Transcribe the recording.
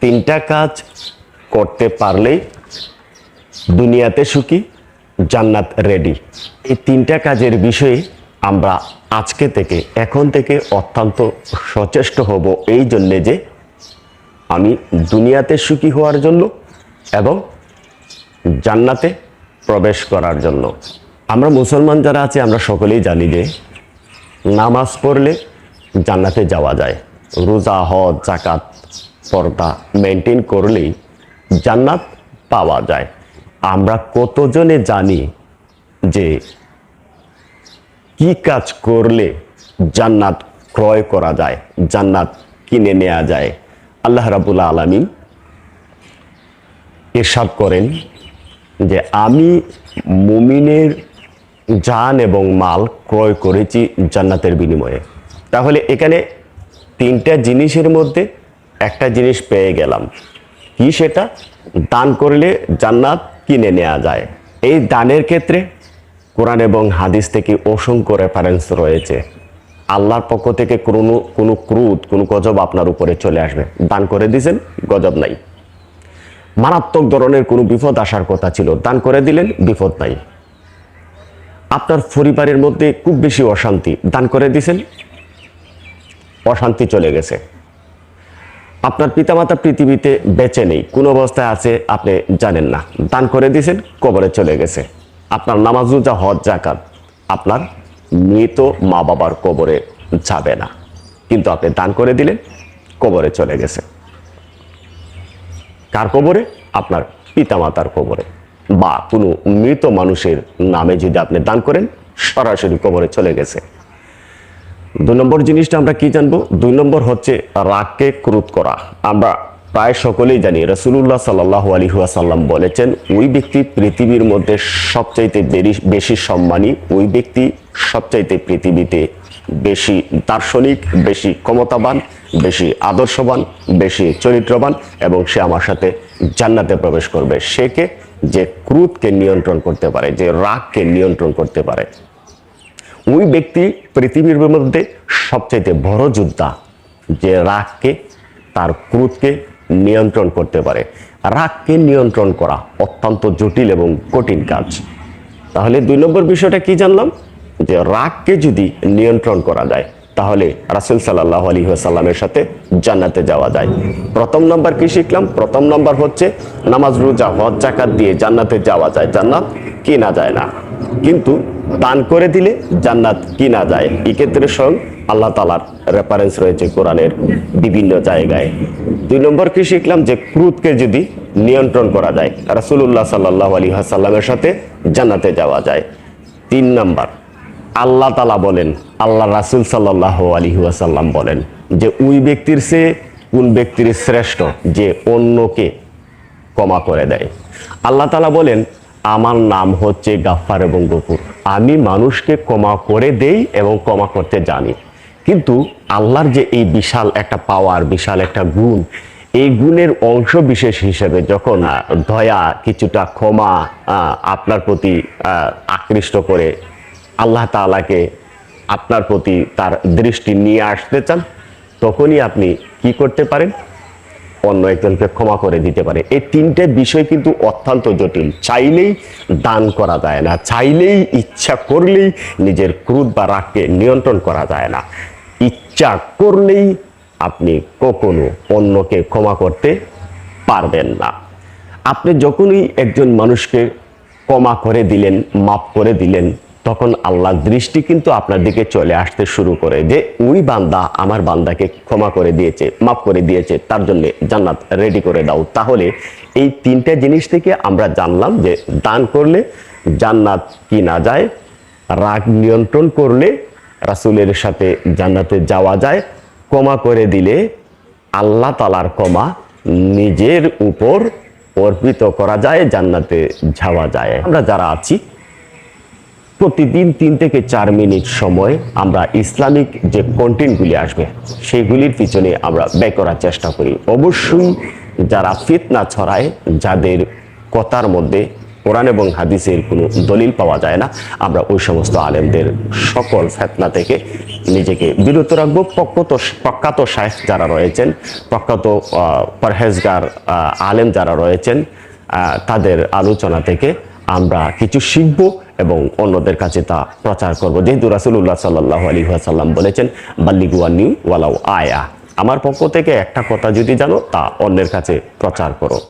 তিনটা কাজ করতে পারলেই দুনিয়াতে সুখী, জান্নাত রেডি এই তিনটা কাজের বিষয়ে আমরা আজকে থেকে, এখন থেকে অত্যন্ত সচেষ্ট হব এই জন্যে যে আমি দুনিয়াতে সুখী হওয়ার জন্য এবং জান্নাতে প্রবেশ করার জন্য। আমরা মুসলমান যারা আছি, আমরা সকলেই জানি যে নামাজ পড়লে জান্নাতে যাওয়া যায়। রোজা, হজ জাকাত পর্দা মেনটেন করলেই জান্নাত পাওয়া যায়। আমরা কতজনে জানি যে কি কাজ করলে জান্নাত ক্রয় করা যায়, জান্নাত কিনে নেওয়া যায়। আল্লাহ রাবুল্লা আলমিন ইরশাদ করেন যে, আমি মুমিনের জান এবং মাল ক্রয় করেছি জান্নাতের বিনিময়ে। তাহলে এখানে তিনটা জিনিসের মধ্যে একটা জিনিস পেয়ে গেলাম। কি সেটা? দান করলে জান্নাত কিনে নেওয়া যায়। এই দানের ক্ষেত্রে কোরআন এবং হাদিস থেকে অসংখ্য রেফারেন্স রয়েছে। আল্লাহর পক্ষ থেকে কোনো কোনো ক্রুদ কোনো গজব আপনার উপরে চলে আসবে। দান করে দিয়েছেন গজব নাই। মারাত্মক ধরনের কোনো বিপদ আসার কথা ছিল। দান করে দিলেন, বিপদ নাই। আপনার পরিবারের মধ্যে খুব বেশি অশান্তি। দান করে দিয়েছেন অশান্তি চলে গেছে। আপনার পিতামাতা পৃথিবীতে বেঁচে নেই, কোন অবস্থায় আছে আপনি জানেন না। দান করে দিয়েছেন, কবরে চলে গেছে। আপনার নামাজ রোজা হজ জাকাত আপনার মৃত মা বাবার কবরে যাবে না। কিন্তু আপনি দান করে দিলেন, কবরে চলে গেছে। কার কবরে? আপনার পিতামাতার কবরে। বা কোনো মৃত মানুষের নামে যদি আপনি দান করেন, সরাসরি কবরে চলে গেছে। দুই নম্বর জিনিসটা আমরা কি জানব? দুই নম্বর হচ্ছে রাগকে ক্রোধ করা। আমরা প্রায় সকলেই জানি রসুল্লাহ সাল্লাহ আলী সাল্লাম বলেছেন, ওই ব্যক্তি পৃথিবীর মধ্যে সবচাইতে বেশি সম্মানী, ওই ব্যক্তি সবচাইতে পৃথিবীতে বেশি দার্শনিক, বেশি ক্ষমতাবান, বেশি আদর্শবান, বেশি চরিত্রবান এবং সে আমার সাথে জান্নাতে প্রবেশ করবে। সে কে? যে ক্রোধকে নিয়ন্ত্রণ করতে পারে, যে রাগকে নিয়ন্ত্রণ করতে পারে। ওই ব্যক্তি পৃথিবীর মধ্যে সবচাইতে বড় যোদ্ধা যে রাগকে, তার ক্রোধকে নিয়ন্ত্রণ করতে পারে। রাগকে নিয়ন্ত্রণ করা অত্যন্ত জটিল এবং কঠিন কাজ। তাহলে দুই নম্বর বিষয়টা কি জানলাম? যে রাগকে যদি নিয়ন্ত্রণ করা যায়, তাহলে রাসুল সাল্লাহ আলী সাল্লামের সাথে জান্নাতে যাওয়া যায়। প্রথম নাম্বার কি শিখলাম? প্রথম নাম্বার হচ্ছে নামাজ, রোজা, হজ জাকাত দিয়ে জান্নাতে যাওয়া যায়। জান্নাত কেনা যায় না। কিন্তু দান করে দিলে জান্নাত কিনা যায়। এক্ষেত্রে স্বয়ং আল্লাহ তালার রেফারেন্স রয়েছে কোরআনের বিভিন্ন জায়গায়। দুই নম্বর কি শিখলাম? যে ক্রুদকে যদি নিয়ন্ত্রণ করা যায় রাসুল্লাহ সাল্লাহ আলী সাল্লামের সাথে জান্নাতে যাওয়া যায়। তিন নম্বর, আল্লাহ তালা বলেন, আল্লাহ রাসুল সাল্লাহ আলী সাল্লাম বলেন যে ওই ব্যক্তির সে কোন ব্যক্তির শ্রেষ্ঠ যে অন্যকে ক্ষমা করে দেয়। আল্লাহ তালা বলেন আমার নাম হচ্ছে গাফফার এবং গফুর। আমি মানুষকে ক্ষমা করে দেই এবং ক্ষমা করতে জানি। কিন্তু আল্লাহর যে এই বিশাল একটা পাওয়ার বিশাল একটা গুণ, এই গুণের অংশ বিশেষ হিসেবে যখন দয়া কিছুটা ক্ষমা আপনার প্রতি আকৃষ্ট করে আল্লাহ তাআলাকে আপনার প্রতি তার দৃষ্টি নিয়ে আসতে চান, তখনই আপনি কি করতে পারেন? অন্য একজনকে ক্ষমা করে দিতে পারে। এই তিনটে বিষয় কিন্তু অত্যন্ত জটিল। চাইলেই দান করা যায় না, চাইলেই ইচ্ছা করলেই নিজের ক্রোধ বা রাগকে নিয়ন্ত্রণ করা যায় না। ইচ্ছা করলেই আপনি কখনো অন্যকে ক্ষমা করতে পারবেন না। আপনি যখনই একজন মানুষকে ক্ষমা করে দিলেন, মাফ করে দিলেন তখন আল্লাহর দৃষ্টি কিন্তু আপনার দিকে চলে আসতে শুরু করে যে ওই বান্দা আমার বান্দাকে ক্ষমা করে দিয়েছে, মাফ করে দিয়েছে, তার জন্য জান্নাত রেডি করে দাও। তাহলে এই তিনটা জিনিস থেকে আমরা জানলাম যে দান করলে জান্নাত কি না যায়, রাগ নিয়ন্ত্রণ করলে রাসূলের সাথে জান্নাতে যাওয়া যায়, ক্ষমা করে দিলে আল্লাহ তালার ক্ষমা নিজের উপর অর্পিত করা যায়, জান্নাতে যাওয়া যায়। আমরা যারা আছি প্রতিদিন তিন থেকে চার মিনিট সময় আমরা ইসলামিক যে কন্টেন্টগুলি আসবে সেগুলির পিছনে আমরা ব্যয় করার চেষ্টা করি। অবশ্যই যারা ফিতনা ছড়ায়, যাদের কথার মধ্যে কোরআন এবং হাদিসের কোনো দলিল পাওয়া যায় না, আমরা ওই সমস্ত আলেমদের সকল ফেতনা থেকে নিজেকে বিরত রাখব। প্রখ্যাত প্রখ্যাত শায়েখ যারা রয়েছেন, প্রখ্যাত পরহেজগার আলেম যারা রয়েছেন তাদের আলোচনা থেকে আমরা কিছু শিখব এবং অন্যদের কাছে তা প্রচার করব। যেহেতু রাসুল্লাহ সাল্লাহ আলী সাল্লাম বলেছেন বাল্লিগুয়ানি ওয়ালাউ আয়া। আমার পক্ষ থেকে একটা কথা যদি জানো, তা অন্যের কাছে প্রচার করো।